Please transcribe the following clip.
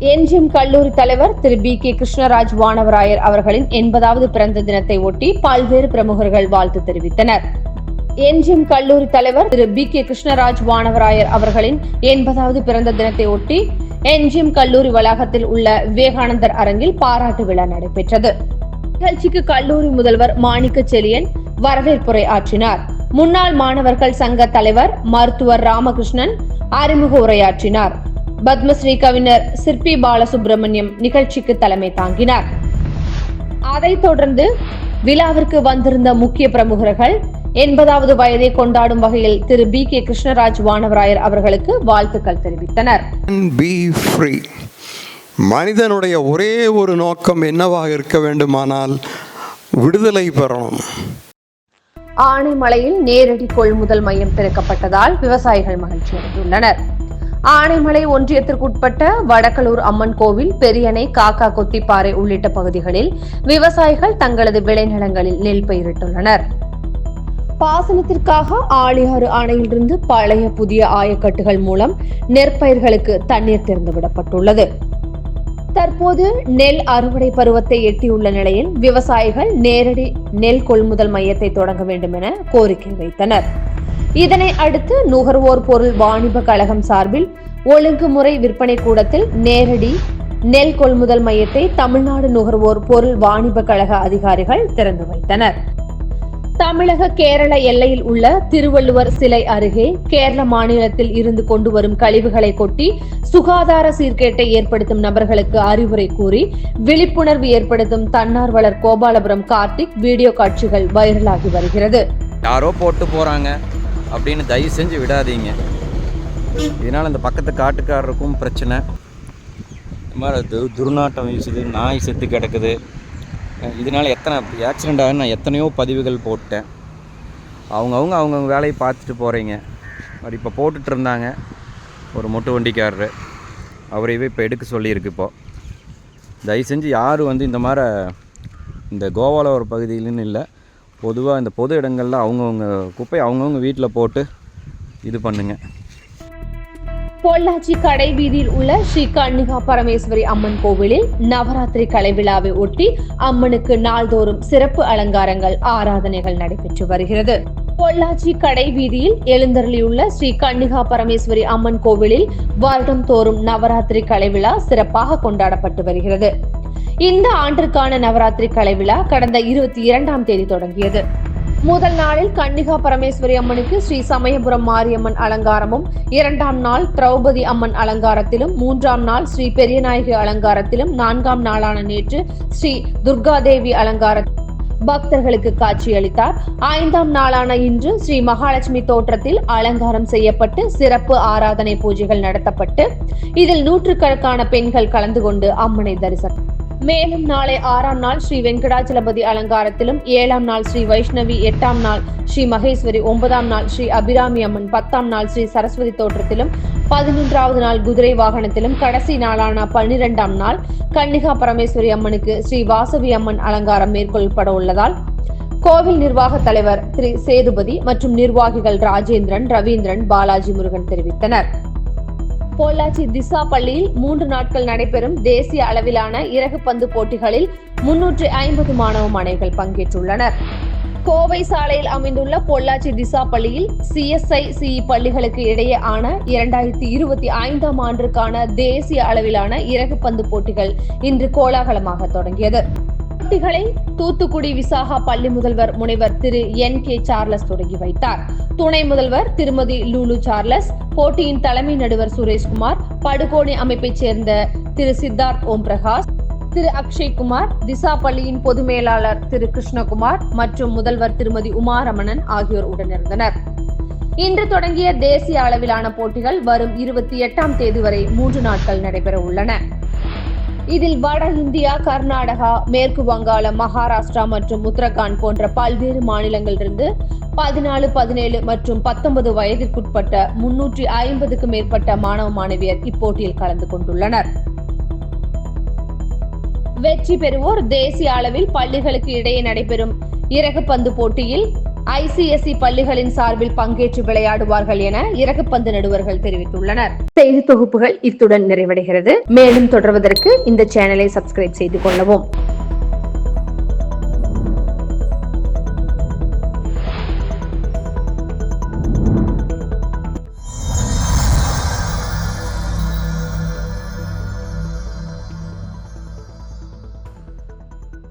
NGM கல்லூரி தலைவர் திரு P K Krishnaraj Vanavarayar அவர்களின் எண்பதாவது பிறந்த தினத்தை ஒட்டி பல்வேறு பிரமுகர்கள் வாழ்த்து தெரிவித்தனர். என்ஜிஎம் கல்லூரி தலைவர் திரு பி கே கிருஷ்ணராஜ் வானவராயர் அவர்களின் எண்பதாவது பிறந்த தினத்தை ஒட்டி என்ஜிஎம் கல்லூரி வளாகத்தில் உள்ள விவேகானந்தர் அரங்கில் பாராட்டு விழா நடைபெற்றது. நிகழ்ச்சிக்கு கல்லூரி முதல்வர் மாணிக்க செலியன் வரவேற்புரை ஆற்றினார். முன்னாள் மாணவர்கள் சங்க தலைவர் மருத்துவர் ராமகிருஷ்ணன் அறிமுக உரையாற்றினார். பத்மஸ்ரீ கவிஞர் சிற்பி பாலசுப்ரமணியம் நிகழ்ச்சிக்கு தலைமை தாங்கினார். அதைத் தொடர்ந்து விழாவிற்கு வந்திருந்த முக்கிய பிரமுகர்கள் எண்பதாவது வயதை கொண்டாடும் வகையில் திரு பி கே கிருஷ்ணராஜ் வானவராயர் அவர்களுக்கு வாழ்த்துக்கள் தெரிவித்தனர். மனிதனுடைய ஒரே ஒரு நோக்கம் என்னவாக இருக்க வேண்டுமானால் விடுதலை பெறணும். ஆனைமலையில் நேரடி கொள்முதல் மையம் திறக்கப்பட்டதால் விவசாயிகள் மகிழ்ச்சி அடைந்துள்ளனர் ஆனைமலை ஒன்றியத்திற்குட்பட்ட வடக்கலூர் அம்மன் கோவில் பெரியணை காக்கா கொத்திப்பாறை உள்ளிட்ட பகுதிகளில் விவசாயிகள் தங்களது விளைநிலங்களில் நெல் பயிரிட்டுள்ளனர். பாசனத்திற்காக ஆளியாறு அணையிலிருந்து பழைய புதிய ஆயக்கட்டுகள் மூலம் நெற்பயிர்களுக்கு தண்ணீர் திறந்துவிடப்பட்டுள்ளது தற்போது நெல் அறுவடை பருவத்தை எட்டியுள்ள நிலையில் விவசாயிகள் நேரடி நெல் கொள்முதல் மையத்தை தொடங்க வேண்டும் என கோரிக்கை வைத்தனர். இதனை அடுத்து நுகர்வோர் பொருள் வாணிப கழகம் சார்பில் ஒழுங்குமுறை விற்பனை கூடத்தில் நேரடி நெல் கொள்முதல் மையத்தை தமிழ்நாடு நுகர்வோர் பொருள் வாணிப கழக அதிகாரிகள் திறந்து வைத்தனர். தமிழக கேரள எல்லையில் உள்ள திருவள்ளுவர் சிலை அருகே கேரள மாநிலத்தில் இருந்து கொண்டு வரும் கழிவுகளை கொட்டி சுகாதார சீர்கேட்டை ஏற்படுத்தும் நபர்களுக்கு அறிவுரை கூறி விழிப்புணர்வு ஏற்படுத்தும் தன்னார்வலர் கோபாலபுரம் கார்த்திக் வீடியோ காட்சிகள் வைரலாகி வருகிறது. யாரோ போட்டு போறாங்க. அப்படின்னு தயவு செஞ்சு விடாதீங்க. இதனால் இந்த பக்கத்து காட்டுக்காரருக்கும் பிரச்சனை. இந்த மாதிரி து துர்நாட்டம் வீசுது நாய் செத்து கிடக்குது. இதனால் எத்தனை ஆக்சிடெண்ட் ஆகுன்னு நான் எத்தனையோ பதிவுகள் போட்டேன். அவங்கவுங்க அவங்கவுங்க வேலையை பார்த்துட்டு போகிறீங்க அவர் இப்போ போட்டுட்டு இருந்தாங்க ஒரு மொட்டு வண்டிக்காரர். அவரையவே இப்போ எடுக்க சொல்லியிருக்கு இப்போது தயவு செஞ்சு யார் வந்து இந்த மாதிரி இந்த கோவால ஒரு பகுதியிலன்னு இல்லை. பொதுவாக இந்த பொது இடங்களில் அவங்கவுங்க குப்பை அவங்கவுங்க வீட்டில் போட்டு இது பண்ணுங்கள் பொள்ளாச்சி கடை வீதியில் உள்ள ஸ்ரீ கண்ணிகா பரமேஸ்வரி அம்மன் கோவிலில் நவராத்திரி கலை விழாவை ஒட்டி அம்மனுக்கு நாள்தோறும் சிறப்பு அலங்காரங்கள் ஆராதனைகள் நடைபெற்று வருகிறது. பொள்ளாச்சி கடை வீதியில் எழுந்தருளியுள்ள ஸ்ரீ கண்ணிகா பரமேஸ்வரி அம்மன் கோவிலில் வருடம் தோறும் நவராத்திரி கலை விழா சிறப்பாக கொண்டாடப்பட்டு வருகிறது. இந்த ஆண்டிற்கான நவராத்திரி கலை விழா கடந்த இருபத்தி இரண்டாம் தேதி தொடங்கியது. முதல் நாளில் கன்னிகா பரமேஸ்வரி அம்மனுக்கு ஸ்ரீ சமயபுரம் மாரியம்மன் அலங்காரமும் இரண்டாம் நாள் திரௌபதி அம்மன் அலங்காரத்திலும் மூன்றாம் நாள் ஸ்ரீ பெரியநாயகி அலங்காரத்திலும் நான்காம் நாளான நேற்று ஸ்ரீ துர்காதேவி அலங்கார பக்தர்களுக்கு காட்சியளித்தார். ஐந்தாம் நாளான இன்று ஸ்ரீ மகாலட்சுமி தோற்றத்தில் அலங்காரம் செய்யப்பட்டு சிறப்பு ஆராதனை பூஜைகள் நடத்தப்பட்டு இதில் நூற்றுக்கணக்கான பெண்கள் கலந்து கொண்டு அம்மனை தரிசனம் மேலும் நாளை ஆறாம் நாள் ஸ்ரீ வெங்கடாச்சலபதி அலங்காரத்திலும் ஏழாம் நாள் ஸ்ரீ வைஷ்ணவி எட்டாம் நாள் ஸ்ரீ மகேஸ்வரி ஒன்பதாம் நாள் ஸ்ரீ அபிராமி அம்மன் பத்தாம் நாள் ஸ்ரீ சரஸ்வதி தோற்றத்திலும் பதினொன்றாவது நாள் குதிரை வாகனத்திலும் கடைசி நாளான பன்னிரெண்டாம் நாள் கன்னிகா பரமேஸ்வரி அம்மனுக்கு ஸ்ரீ வாசவி அம்மன் அலங்காரம் மேற்கொள்ளப்பட உள்ளதால் கோவில் நிர்வாக தலைவர் திரு சேதுபதி மற்றும் நிர்வாகிகள் ராஜேந்திரன் ரவீந்திரன் பாலாஜி முருகன் தெரிவித்தனர். பொள்ளாச்சி திசா பள்ளியில் மூன்று நாட்கள் நடைபெறும் தேசிய அளவிலான இறகு பந்து போட்டிகளில் முன்னூற்றி ஐம்பது மாணவ மாணவிகள் பங்கேற்றுள்ளனர். கோவை சாலையில் அமைந்துள்ள பொள்ளாச்சி திசா பள்ளியில் சிஎஸ்ஐ சிஇ பள்ளிகளுக்கு இடையே ஆன இரண்டாயிரத்தி இருபத்தி ஐந்தாம் ஆண்டிற்கான தேசிய அளவிலான இறகு பந்து போட்டிகள் இன்று கோலாகலமாக தொடங்கியது. போட்டிகளை தூத்துக்குடி விசாகா பள்ளி முதல்வர் முனைவர் திரு என் கே சார்லஸ் தொடங்கி வைத்தார். துணை முதல்வர் திருமதி லூலு சார்லஸ் போட்டியின் தலைமை நடுவர் சுரேஷ்குமார் படுகோணி அமைப்பைச் சேர்ந்த திரு சித்தார்த் ஓம் பிரகாஷ் திரு அக்ஷய்குமார் திசா பள்ளியின் பொது மேலாளர் திரு கிருஷ்ணகுமார் மற்றும் முதல்வர் திருமதி உமாரமணன் ஆகியோர் உடனிருந்தனர். இன்று தொடங்கிய தேசிய அளவிலான போட்டிகள் வரும் இருபத்தி எட்டாம் தேதி வரை மூன்று நாட்கள் நடைபெற உள்ளன இதில் வட இந்தியா கர்நாடகா மேற்கு வங்காளம் மகாராஷ்டிரா மற்றும் உத்தரகாண்ட் போன்ற பல்வேறு மாநிலங்களிலிருந்து பதினாலு பதினேழு மற்றும் பத்தொன்பது வயதிற்குட்பட்ட முன்னூற்றி ஐம்பதுக்கு மேற்பட்ட மாணவ மாணவியர் இப்போட்டியில் கலந்து கொண்டுள்ளனர். வெற்றி பெறுவோர் தேசிய அளவில் பள்ளிகளுக்கு இடையே நடைபெறும் இறகுப்பந்து போட்டியில் ஐசிஎஸ்இ பள்ளிகளின் சார்பில் பங்கேற்று விளையாடுவார்கள் என இறகுப்பந்து நடுவர்கள் தெரிவித்துள்ளனர். செய்தி தொகுப்புகள் இத்துடன் நிறைவடைகிறது. மேலும் தொடர்வதற்கு இந்த சேனலை சப்ஸ்கிரைப் செய்து கொள்ளவும்.